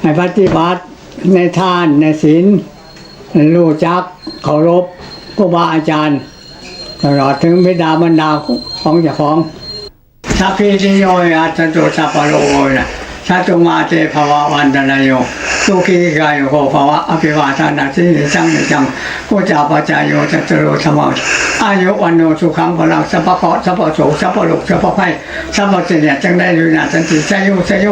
ให้ปฏิบัติในทานในศีลรู้จักเคารพครูบาอาจารย์ ตลอดถึงบิดาบรรดาของเจ้าของสัพพิติโยอัตตุสัพพโลนะสัตตุมาเตภวะวันตรายโย สุขีกายโกภาวะอภิวาทานาสิริจังนิจังกุจาปจายโยจัตโรธรรมอายุวันโนสุขังพลังสัพพะสัพพะโสสัพพะโลกสัพพะไพสัพพะเสนียจังได้ดุนาสันติชยโยชยโย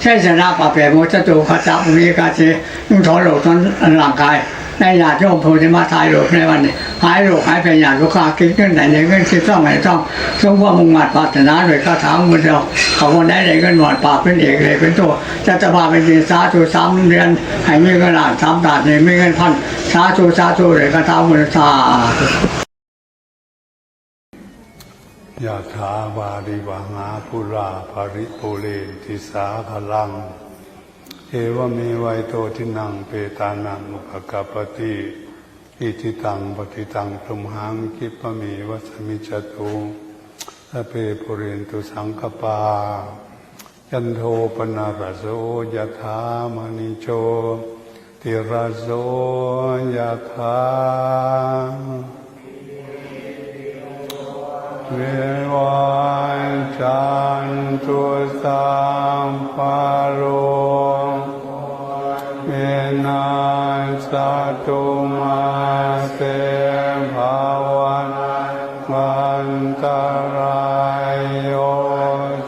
ใช่ชนะปะเปโมจตุขจับมีกาเจนุ่งถอนโลกทั้งร่างกาย ในญาติโยมผู้ที่มาทายโลกในวันนี้ หายโรคหายเป็นอย่างลูกค้าคิดเงินไหนในเงินคิดต้องไหนต้องทรงว่ามุ่งมั่นปรารถนาโดยคาถามือเดียวเขาคนได้ในเงินหมดปากเป็นเอกเลยเป็นตัวจะจะพาเป็นดีสาธุสามเดือนให้มีเงินล้านสามตาดเนี่ยมีเงินพันสาธุสาธุเลยคาถามือสาธุยะถาวาริวหาปุราภริปุเรนติสาพลัง เอวเมวัยโตทินังเปตานังอุปกปปติอิทิตังปฏิตังพรหมังคิปะเมวัสมิจตุสเพปุเรนตุสังกปายันโทปนารโสยะถามณิโชติรโสยะถาเววันจันตุสั สสตุมาเตภาวันวันตรายโย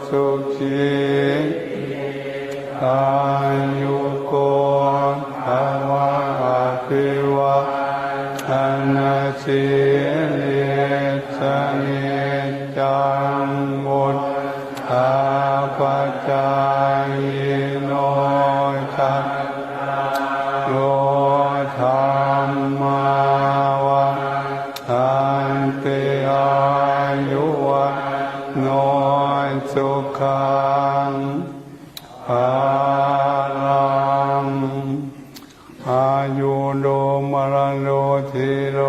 สุขีอายุโกภาวะอภิวะธนาสิริสนิจังมุตตาปจาย อันติอายุวัโนสุขังภาลังอายุโดมรโนทิโร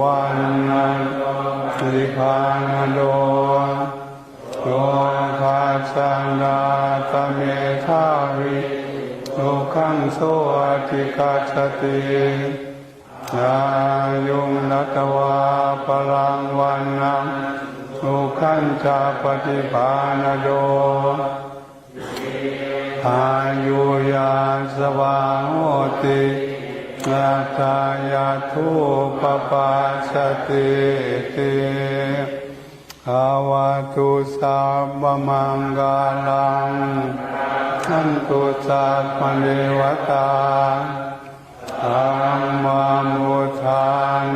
วันนันติพานโดโลภาสันดาตเมธาวิโลคังโสอติกัจจติ นายุงนัตวาพลังวันนังโลคันจาปฏิภาณโดอายุยาสวาโหตินาตายาทุปปาสติติอาวาตุสัพพมังกาลังขันตุสัพพเนวตา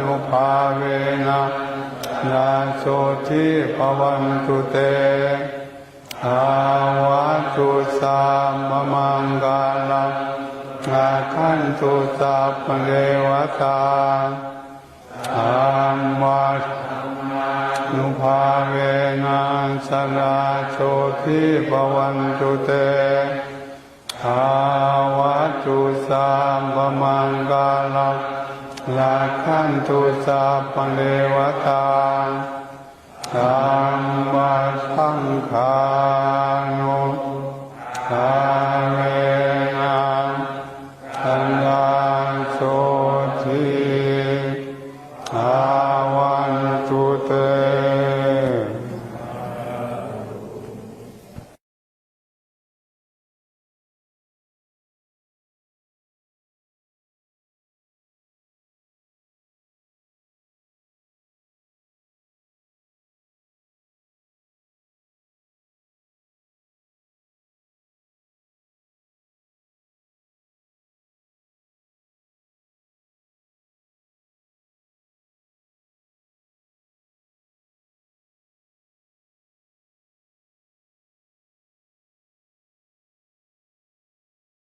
นุภาเวนะนาโสทิภวันตุเตอาวาตุสามมังกาลังอาคันตุสัพพเทวตาอามานุภาเวนัสราโชทิปวันตุเตอาวาตุสามมังกาลังลา คันตุสัพพเลวตาธรรมะสังขาร